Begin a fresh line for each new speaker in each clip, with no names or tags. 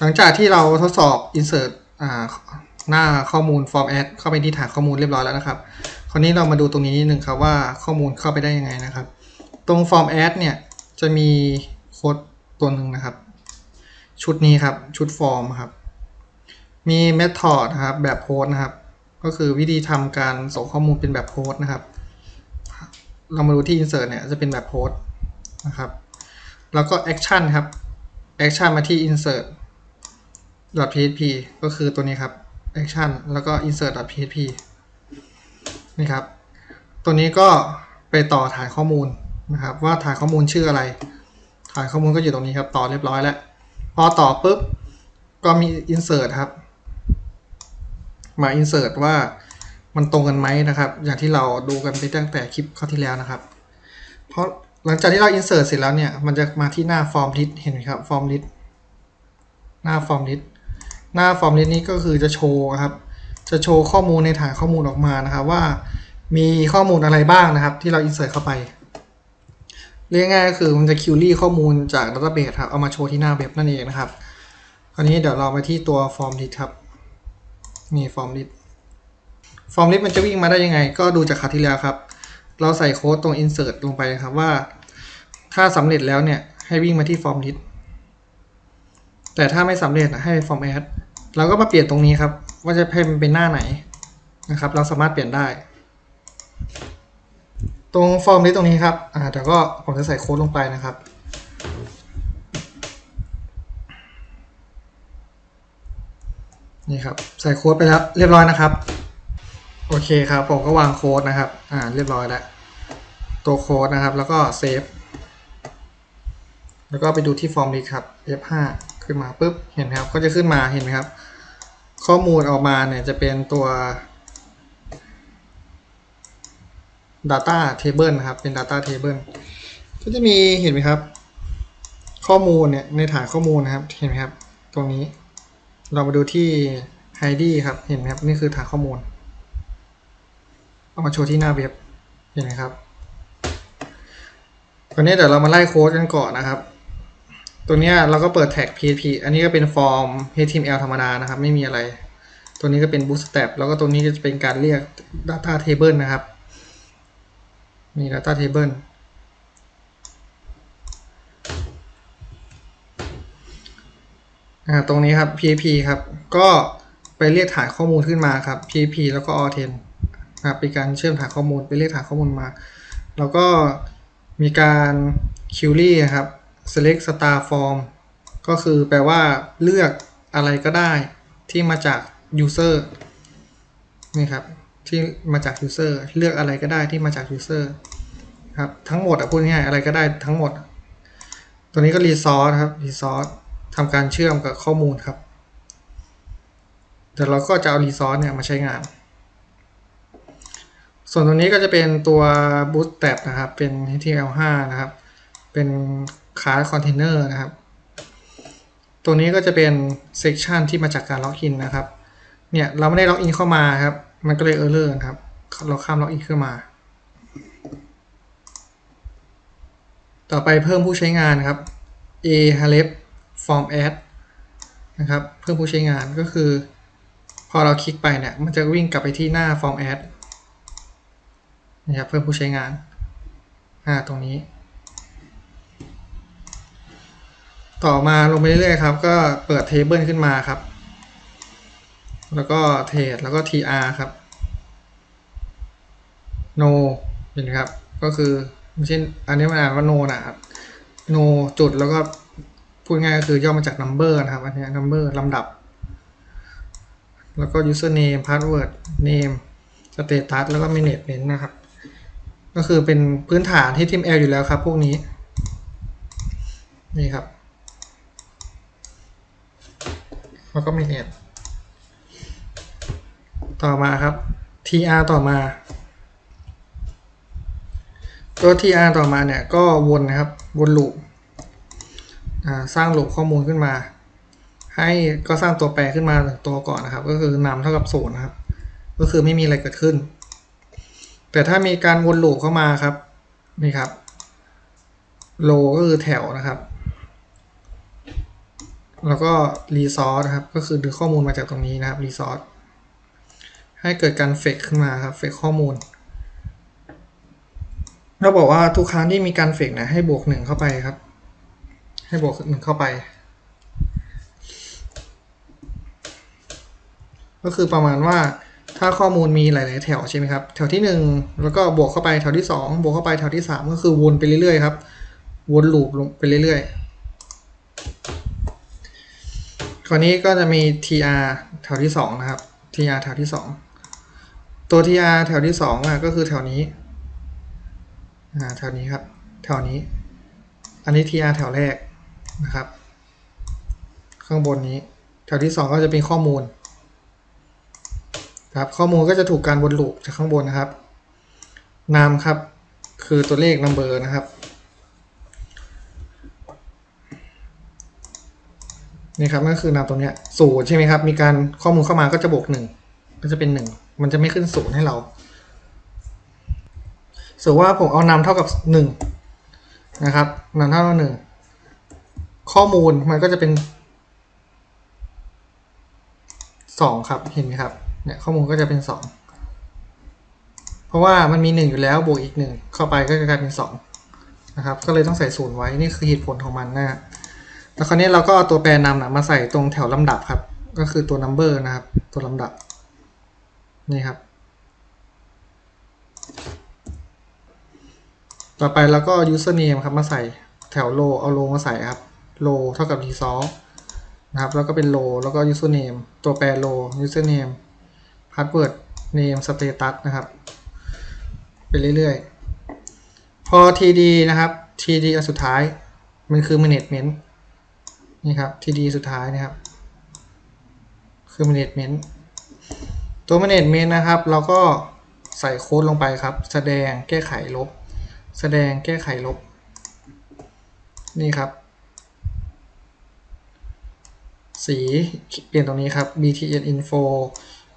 หลังจากที่เราทดสอบ insert อ่าหน้าข้อมูล form add เข้าไปที่ฐานข้อมูลเรียบร้อยแล้วนะครับ คราวนี้เรามาดูตรงนี้นิดนึงครับว่าข้อมูลเข้าไปได้ยังไงนะครับ ตรง form add เนี่ยจะมีโค้ดตัวหนึ่งนะครับ ชุดนี้ครับชุด form ครับ มี method นะครับแบบโพสนะครับ ก็คือวิธีทำการส่งข้อมูลเป็นแบบโพสนะครับ เรามาดูที่ insert เนี่ยจะเป็นแบบโพสนะครับ แล้วก็ action ครับ action มาที่ insert .php ก็คือตัวนี้ครับ action แล้วก็ insert .php นี่ครับ ตัวนี้ก็ไปต่อฐานข้อมูลนะครับ ว่าฐานข้อมูลชื่ออะไร ฐานข้อมูลก็อยู่ตรงนี้ครับ ต่อเรียบร้อยแล้ว พอต่อปุ๊บ ก็มี insert ครับ มา insert ว่ามันตรงกันไหมนะครับ อย่างที่เราดูกันไปตั้งแต่คลิปข้อที่แล้วนะครับ เพราะหลังจากที่เรา insert เสร็จแล้วเนี่ย มันจะมาที่หน้า form list เห็นไหมครับ form list หน้า form list หน้า form list นี้ก็คือจะโชว์ครับ จะโชว์ข้อมูลในฐานข้อมูลออกมานะครับ ว่ามีข้อมูลอะไรบ้างนะครับ ที่เรา insert เข้าไป เรียกง่ายก็คือมันจะ query ข้อมูลจาก database ครับเอามาโชว์ที่หน้าเว็บนั่นเองนะครับคราวนี้เดี๋ยวเราไปที่ตัว form list ครับนี่ form list form list มันจะวิ่งมาได้ยังไง ก็ดูจากคราวที่แล้วครับ เราใส่โค้ดตรง insert ลงไปครับว่า ถ้าสำเร็จแล้วเนี่ยให้วิ่งมาที่ form list แต่ถ้าไม่สำเร็จให้ form add เราก็มาเปลี่ยนตรงนี้ครับ ว่าจะให้มันเป็นหน้าไหนนะครับ เราสามารถเปลี่ยนได้ ตรง form list ตรงนี้ครับอ่าเดี๋ยวก็ผมจะใส่โค้ดลงไปนะครับนี่ครับใส่โค้ดไปแล้วเรียบร้อยนะครับ โอเคครับ ผมก็วางโค้ดนะครับ อ่าเรียบร้อยแล้วตัวโค้ดนะครับ แล้วก็เซฟแล้วก็ไปดูที่ฟอร์มลิครับ F5 ขึ้นมาปุ๊บเห็นไหมครับก็จะขึ้นมาเห็นไหมครับ ข้อมูลออกมาเนี่ยจะเป็นตัว Data Table นะครับเป็น Data Table ก็จะมีเห็นไหมครับ ข้อมูลเนี่ยในฐานข้อมูลนะครับเห็นไหมครับ ตรงนี้เรามาดูที่ ID ครับเห็นไหมครับนี่คือฐานข้อมูลเอามาโชว์ที่หน้าเว็บเห็นไหมครับตอนนี้เดี๋ยวเรามาไล่โค้ดกันก่อนนะครับ ตัวเนี้ยเราก็เปิดแท็ก PHP อันนี้ก็เป็นฟอร์ม HTML ธรรมดานะครับ ไม่มีอะไร ตัวนี้ก็เป็น Bootstrap แล้วก็ตัวนี้ก็จะเป็นการเรียก Data Table นะครับ มี Data Table อ่าตรงนี้ครับ PHP ครับ ก็ไปเรียกฐานข้อมูลขึ้นมาครับ PHP แล้วก็ Authent นะครับเป็นการเชื่อมฐานข้อมูลไปเรียกฐานข้อมูลมา แล้วก็มีการ query นะครับ select star form ก็คือแปลว่าเลือกอะไรก็ได้ที่มาจาก user นี่ครับที่มาจาก user เลือกอะไรก็ได้ที่มาจาก user ครับทั้งหมดอะพูดง่ายๆอะไรก็ได้ทั้งหมด ตัวนี้ก็ resource ครับ resource ทำการเชื่อมกับข้อมูลครับเดี๋ยวเราก็จะเอา resource เนี่ยมาใช้งาน ส่วนตัวนี้ก็จะเป็นตัว bootstrap นะครับ เป็น html5 นะครับ เป็น คลาสคอนเทนเนอร์นะครับ ตัวนี้ก็จะเป็น section ที่มาจากการล็อกอินนะครับ เนี่ยเราไม่ได้ล็อกอินเข้ามาครับ มันก็เลยเออร์เลอร์ครับ เราข้ามล็อกอินขึ้นมา ต่อไปเพิ่มผู้ใช้งานครับ a h a l e p form add นะครับ เพิ่มผู้ใช้งานก็คือ พอเราคลิกไปเนี่ย มันจะวิ่งกลับไปที่หน้า form add นะครับ เพิ่มผู้ใช้งานอ่าตรงนี้ ต่อมาลงไปเรื่อยๆครับ ก็เปิดเทเบิลขึ้นมาครับ แล้วก็เทรดแล้วก็ tr ครับ no เห็นไหมครับ ก็คือไม่ใช่อันนี้มันอ่านว่า no นะครับ no จุดแล้วก็พูดง่ายก็คือย่อมาจาก number นะครับ อันนี้ number ลำดับ แล้วก็ username password name status แล้วก็ management นะครับ ก็คือเป็นพื้นฐานที่ HTML อยู่แล้วครับ พวกนี้ นี่ครับ แล้วก็ manage ต่อมาครับ tr ต่อมา ตัว tr ต่อมาเนี่ยก็วนนะครับ วนลูปสร้างลูปข้อมูลขึ้นมา ให้ก็สร้างตัวแปรขึ้นมาหนึ่งตัวก่อนนะครับ ก็คือนำเท่ากับศูนย์นะครับ ก็คือไม่มีอะไรเกิดขึ้น แต่ถ้ามีการวนลูปเข้ามาครับ นี่ครับโลก็คือแถวนะครับ แล้วก็ resource นะครับ ก็คือดึงข้อมูลมาจากตรงนี้นะครับ resource ให้เกิดการเฟกขึ้นมาครับเฟกข้อมูล เราบอกว่าทุกครั้งที่มีการเฟกนะให้บวกหนึ่งเข้าไปครับ ให้บวกหนึ่งเข้าไป ก็คือประมาณว่าถ้าข้อมูลมีหลาย ๆ แถวใช่ไหมครับ แถวที่หนึ่งแล้วก็บวกเข้าไปแถวที่สองบวกเข้าไปแถวที่สามก็คือวนไปเรื่อย ๆ ครับ วนลูปลงไปเรื่อย ๆ คราวนี้ก็จะมี tr แถวที่สองนะครับ tr แถวที่สองตัว tr แถวที่สองอะก็คือแถวนี้แถวนี้ครับ แถวนี้ อันนี้ tr แถวแรกนะครับ ข้างบนนี้ แถวที่สองก็จะเป็นข้อมูลครับข้อมูลก็จะถูกการวนลูปจากข้างบนนะครับ นามครับ คือตัวเลข number นะครับ นี่ครับก็คือนามตรงนี้ศูนย์ใช่ไหมครับ มีการข้อมูลเข้ามาก็จะบวกหนึ่งก็จะเป็นหนึ่งมันจะไม่ขึ้นศูนย์ให้เราสมมติว่าผมเอานามเท่ากับหนึ่งนะครับนามเท่ากับหนึ่งข้อมูลมันก็จะเป็นสองครับเห็นไหมครับเนี่ยข้อมูลก็จะเป็นสองเพราะว่ามันมีหนึ่งอยู่แล้วบวกอีกหนึ่งเข้าไปก็จะกลายเป็นสองนะครับ ก็เลยต้องใส่ศูนย์ไว้นี่คือเหตุผลของมันนะฮะ แล้วคราวนี้เราก็เอาตัวแปรนำนะมาใส่ตรงแถวลำดับครับ ก็คือตัว number นะครับ ตัวลำดับ นี่ครับ ต่อไปเราก็ username ครับมาใส่แถว row เอา row มาใส่ครับ row เท่ากับ resource นะครับ แล้วก็เป็น row แล้วก็ username ตัวแปร row username password name status นะครับ ไปเรื่อยๆ พอ td นะครับ td อันสุดท้าย มันคือ management นี่ครับ td สุดท้ายนะครับ คือ management ตัว management นะครับ เราก็ใส่โค้ดลงไปครับ แสดงแก้ไขลบ แสดงแก้ไขลบ นี่ครับ สีเปลี่ยนตรงนี้ครับ btn info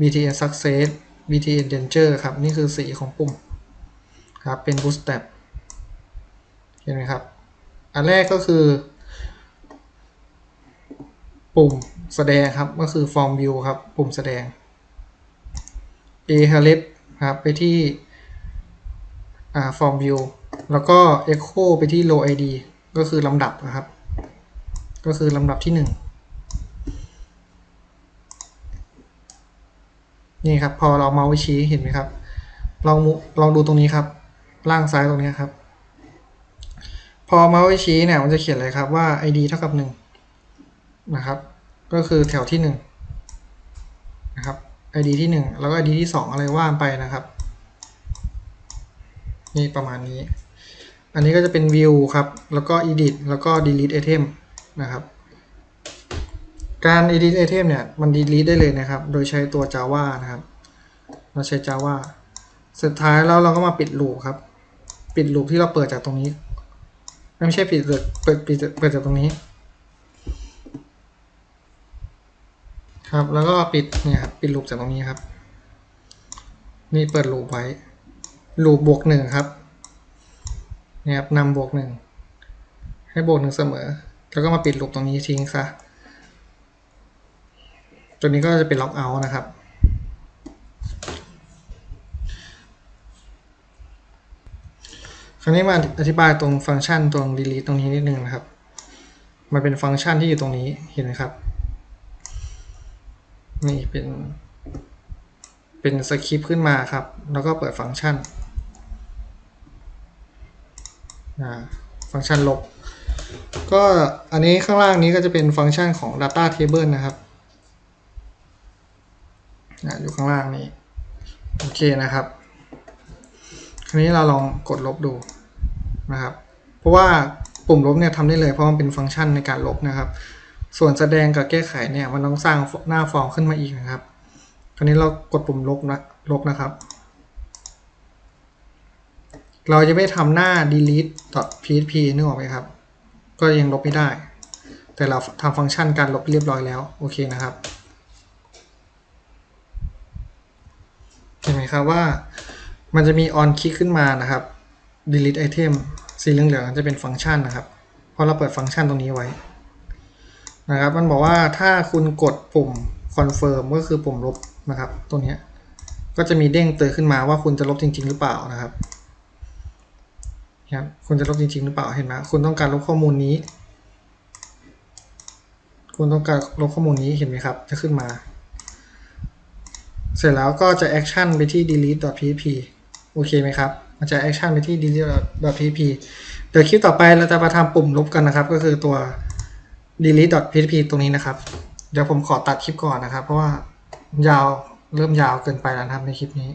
btn success btn danger ครับ นี่คือสีของปุ่มครับ เป็น bootstrap เห็นไหมครับ อันแรกก็คือ ปุ่มแสดงครับก็คือ form view ครับ ปุ่มแสดง a h e l p ครับไปที่ form view แล้วก็ echo ไปที่ row id ก็คือลำดับนะครับ ก็คือลำดับที่หนึ่งนี่ครับพอเราเมาส์ชี้เห็นไหมครับลองลองดูตรงนี้ครับล่างซ้ายตรงนี้ครับ พอเมาส์ชี้เนี่ยมันจะเขียนเลยครับว่า id เท่ากับห นะครับ ก็คือแถวที่หนึ่งนะครับ id ที่หนึ่งแล้วก็ id ที่สองอะไรว่านไปนะครับนี่ประมาณนี้ อันนี้ก็จะเป็น view ครับ แล้วก็ edit แล้วก็ delete item นะครับ การ edit item เนี่ย มัน delete ได้เลยนะครับ โดยใช้ตัว java นะครับ เราใช้ java สุดท้ายแล้วเราก็มาปิด loop ครับ ปิด loop ที่เราเปิดจากตรงนี้ ไม่ใช่ปิดเปิดปิดเปิดจากตรงนี้ ครับ แล้วก็ปิดเนี่ยครับปิด loop จากตรงนี้ครับ นี่เปิด loop ไว้ loop บวกหนึ่งครับเนี่ยครับนำบวกหนึ่งให้บวกหนึ่งเสมอ แล้วก็มาปิด loop ตรงนี้ทิ้งซะตัวนี้ก็จะเป็น log out นะครับคราวนี้มาอธิบายตรงฟังก์ชันตรง delete ตรงนี้นิดนึงนะครับ มันเป็นฟังก์ชันที่อยู่ตรงนี้เห็นไหมครับ นี่เป็น เป็นสคริปต์ขึ้นมาครับ แล้วก็เปิดฟังก์ชันฟังก์ชันลบ ก็อันนี้ข้างล่างนี้ก็จะเป็นฟังก์ชันของ data table นะครับอยู่ข้างล่างนี้ โอเคนะครับคราวนี้เราลองกดลบดูนะครับ เพราะว่าปุ่มลบเนี่ยทำได้เลยเพราะมันเป็นฟังก์ชันในการลบนะครับ ส่วนแสดงกับแก้ไขเนี่ยมันต้องสร้างหน้าฟอร์มขึ้นมาอีกนะครับ คราวนี้เรากดปุ่มลบนะลบนะครับ เราจะไม่ทำหน้า delete.php นึกออกไหมครับ ก็ยังลบไม่ได้ แต่เราทำฟังก์ชันการลบเรียบร้อยแล้ว โอเคนะครับเห็นไหมครับว่ามันจะมี on click ขึ้นมานะครับ delete item สีเหลืองๆจะเป็นฟังก์ชันนะครับ เพราะเราเปิดฟังก์ชันตรงนี้ไว้ นะครับ มันบอกว่าถ้าคุณกดปุ่ม confirm ก็คือปุ่มลบนะครับตรงเนี้ก็จะมีเด้งเตือนขึ้นมาว่าคุณจะลบจริง ๆ หรือเปล่านะครับครับคุณจะลบจริง ๆ หรือเปล่าเห็นไหมคุณต้องการลบข้อมูลนี้ คุณต้องการลบข้อมูลนี้เห็นไหมครับจะขึ้นมา เสร็จแล้วก็จะ action ไปที่ delete.php โอเคไหมครับมันจะ action ไปที่ delete.php เดี๋ยวคลิปต่อไปเราจะมาทำปุ่มลบกันนะครับ ก็คือตัว delete.php ตรงนี้นะครับ เดี๋ยวผมขอตัดคลิปก่อนนะครับ เพราะว่ายาวเริ่มยาวเกินไปแล้วนะครับในคลิปนี้